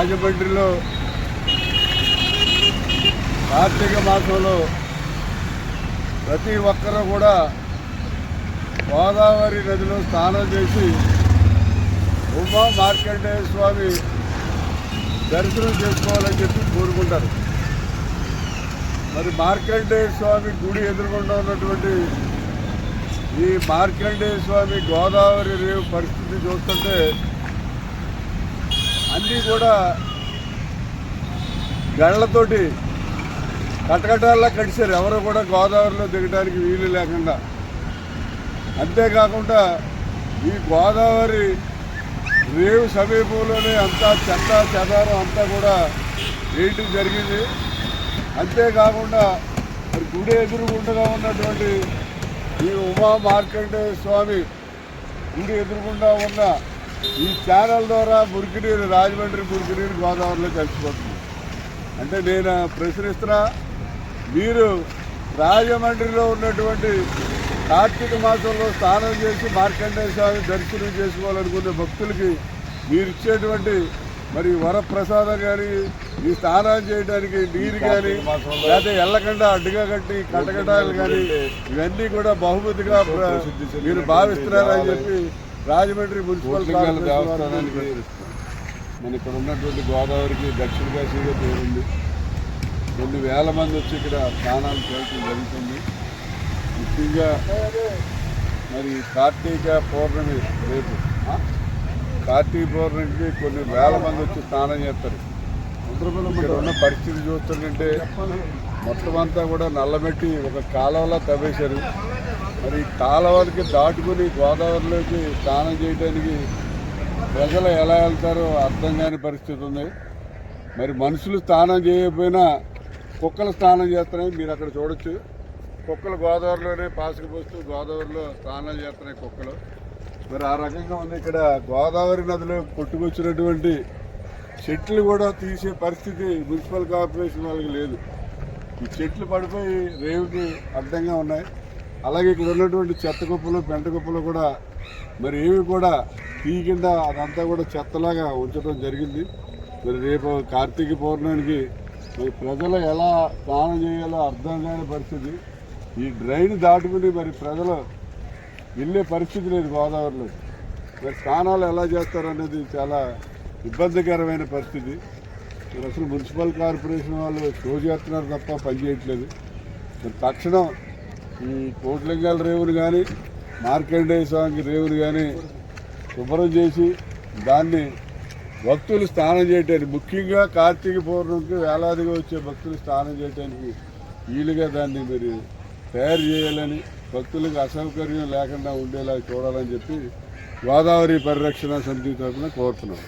రాజమండ్రిలో కార్తీక మాసంలో ప్రతి ఒక్కరూ కూడా గోదావరి నదిలో స్నానం చేసి ఉమా మార్కండేయ స్వామి దర్శనం చేసుకోవాలని చెప్పి కోరుకుంటారు. మరి మార్కండేయ స్వామి గుడి ఎదుర్కొంటూ ఉన్నటువంటి ఈ మార్కండేయ స్వామి గోదావరి రేవు పరిస్థితి చూస్తుంటే అన్నీ కూడా గళ్ళతోటి కటకటాల్లో కడిచారు ఎవరు కూడా గోదావరిలో దిగడానికి వీలు లేకుండా. అంతేకాకుండా ఈ గోదావరి రేవు సమీపంలోనే అంతా చెత్త చెదారం అంతా కూడా వేయటం జరిగింది. అంతేకాకుండా మరి గుడి ఎదురుగుండగా ఉన్నటువంటి ఈ ఉమా మార్కండేయ స్వామి గుడి ఎదురుగుండా ఉన్న ఈ ఛానల్ ద్వారా మురికినీరు రాజమండ్రి మురికినీరు గోదావరిలో కలిసిపోతుంది. అంటే నేను ప్రశ్నిస్తున్నా మీరు రాజమండ్రిలో ఉన్నటువంటి కార్తీక మాసంలో స్నానం చేసి మార్కండేయ స్వామి దర్శనం చేసుకోవాలనుకునే భక్తులకి మీరు ఇచ్చేటువంటి మరి వరప్రసాదం కానీ ఈ స్నానం చేయడానికి నీరు కానీ లేకపోతే ఎల్లకుండా అడ్డుగా కట్టి కటకటాలు కానీ ఇవన్నీ కూడా బహుమతిగా మీరు భావిస్తున్నారని చెప్పి రాజమండ్రి మున్సిపల్ దేవస్థానానికి. మన ఇక్కడ ఉన్నటువంటి గోదావరికి దక్షిణ కాశీగా పేరుంది కొన్ని వేల మంది వచ్చి ఇక్కడ స్నానాలు చేయడం జరుగుతుంది ముఖ్యంగా మరి కార్తీక పౌర్ణమి రేపు? కార్తీక పౌర్ణమికి కొన్ని వేల మంది వచ్చి స్నానం చేస్తారు ఇక్కడ ఉన్న పరిస్థితి చూస్తుంటే మొత్తం అంతా కూడా నల్లబెట్టి ఒక కాలువలా తవ్వేశారు మరి ఈ కాలువలకి దాటుకుని గోదావరిలోకి స్నానం చేయడానికి ప్రజలు ఎలా వెళ్తారో అర్థం కాని పరిస్థితి ఉంది. మరి మనుషులు స్నానం చేయకపోయినా కుక్కలు స్నానం చేస్తున్నాయి మీరు అక్కడ చూడొచ్చు. కుక్కలు గోదావరిలోనే పాసుకు పోస్తూ గోదావరిలో స్నానం చేస్తున్నాయి కుక్కలు. మరి ఆ రకంగా ఉంది ఇక్కడ గోదావరి నదిలో కొట్టుకొచ్చినటువంటి చెట్లు కూడా తీసే పరిస్థితి మున్సిపల్ కార్పొరేషన్ వాళ్ళకి లేదు. ఈ చెట్లు పడిపోయి రేవుకి అడ్డంగా ఉన్నాయి. అలాగే ఇక్కడ ఉన్నటువంటి చెత్త కుప్పలు పెంట కుప్పలు కూడా మరి ఏవి కూడా తీయకుండా అదంతా కూడా చెత్తలాగా ఉంచడం జరిగింది. మరి రేపు కార్తీక పౌర్ణమికి మరి ప్రజలు ఎలా స్నానం చేయాలో అర్థం కాని పరిస్థితి. ఈ డ్రైన్ దాటుకుని మరి ప్రజలు వెళ్ళే పరిస్థితి లేదు గోదావరిలో. మరి స్నానాలు ఎలా చేస్తారనేది చాలా ఇబ్బందికరమైన పరిస్థితి. మరి అసలు మున్సిపల్ కార్పొరేషన్ వాళ్ళు షో చేస్తున్నారు తప్ప పని చేయట్లేదు. మరి తక్షణం ఈ కోట్లింగాల రేవులు కానీ మార్కండేయ స్వామికి రేవులు కానీ శుభ్రం చేసి దాన్ని భక్తులు స్నానం చేయటానికి ముఖ్యంగా కార్తీక పౌర్ణమికి వేలాదిగా వచ్చే భక్తులు స్నానం చేయడానికి వీలుగా దాన్ని మీరు తయారు చేయాలని భక్తులకు అసౌకర్యం లేకుండా ఉండేలా చూడాలని చెప్పి గోదావరి పరిరక్షణ సమితి తరఫున కోరుతున్నాం.